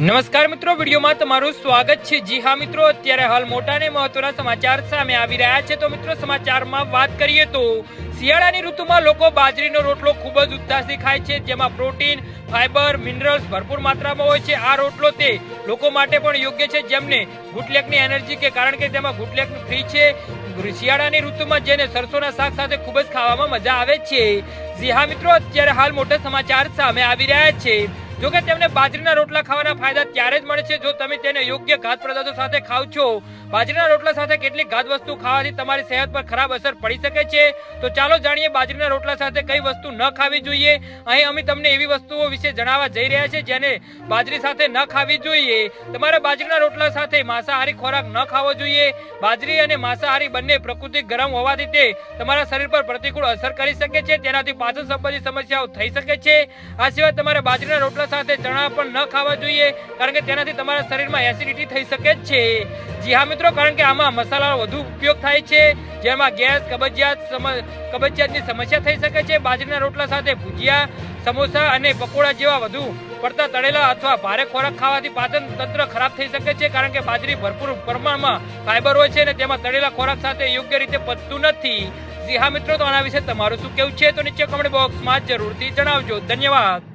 નમસ્કાર મિત્રો, વિડીયોમાં તમારું સ્વાગત છે. જી હા મિત્રો, અત્યારે હાલ મોટા ને મહત્વના સમાચાર સામે આવી રહ્યા છે. તો મિત્રો, સમાચારમાં વાત કરીએ તો શિયાળાની ઋતુમાં લોકો બાજરીનો રોટલો ખૂબ જ ઉત્સાહથી ખાય છે. જેમાં પ્રોટીન ફાઇબર મિનરલ્સ ભરપૂર માત્રામાં હોય છે. આ રોટલો તે લોકો માટે પણ યોગ્ય છે. જેમને ગુટલેકની એનર્જી કે કારણ કે તેમાં ગુટલેક ફ્રી છે. શિયાળાની ઋતુમાં જેને સરસોના શાક સાથે ખૂબ જ ખાવામાં મજા આવે છે. જી હા મિત્રો, અત્યારે હાલ મોટા સમાચાર સામે આવી રહ્યા છે. જો કે તેમને બાજરીના રોટલા ખાવાના ફાયદા ત્યારે જ મળે છે જો તમે તેને યોગ્ય ઘાત પદાર્થો સાથે ખાવ છો. બાજરીના રોટલા સાથે કેટલીક ઘાત વસ્તુ ખાવાથી તમારી સેહત પર ખરાબ અસર પડી શકે છે. તો ચાલો જાણીએ બાજરીના રોટલા સાથે કઈ વસ્તુ ન ખાવી જોઈએ. અહીં અમે તમને એવી વસ્તુઓ વિશે જણાવવા જઈ રહ્યા છે જેને બાજરી સાથે ન ખાવી જોઈએ. તમારે બાજરીના રોટલા સાથે માંસાહારી ખોરાક ન ખાવો જોઈએ. બાજરી અને માંસાહારી બંને પ્રકૃતિ ગરમ હોવાથી તે તમારા શરીર પર પ્રતિકૂળ અસર કરી શકે છે. તેનાથી પાચન સંબંધી સમસ્યાઓ થઈ શકે છે. આ સિવાય તમારે બાજરીના રોટલા સાથે ચણા પણ ન ખાવા જોઈએ, કારણ કે તેનાથી તમારા શરીરમાં એસિડિટી થઈ શકે છે. જી હા મિત્રો, કારણ કે આમાં મસાલાનો વધુ ઉપયોગ થાય છે, જેમાં ગેસ, કબજિયાત કબજિયાતની સમસ્યા થઈ શકે છે, બાજરીના રોટલા સાથે ભુજિયા, સમોસા અને પકોડા જેવા વધુ પડતા તળેલા અથવા ભારે ખોરાક ખાવાથી પાચન તંત્ર ખરાબ થઈ શકે છે, કારણ કે બાજરી ભરપૂર પ્રમાણમાં ફાઈબર હોય છે અને તેમાં તળેલા ખોરાક સાથે યોગ્ય રીતે પચતું નથી. જી હા મિત્રો, તો આના વિશે તમારું શું કેવું છે? તો નીચે કમેન્ટ બોક્સમાં જરૂરથી જણાવજો. ધન્યવાદ.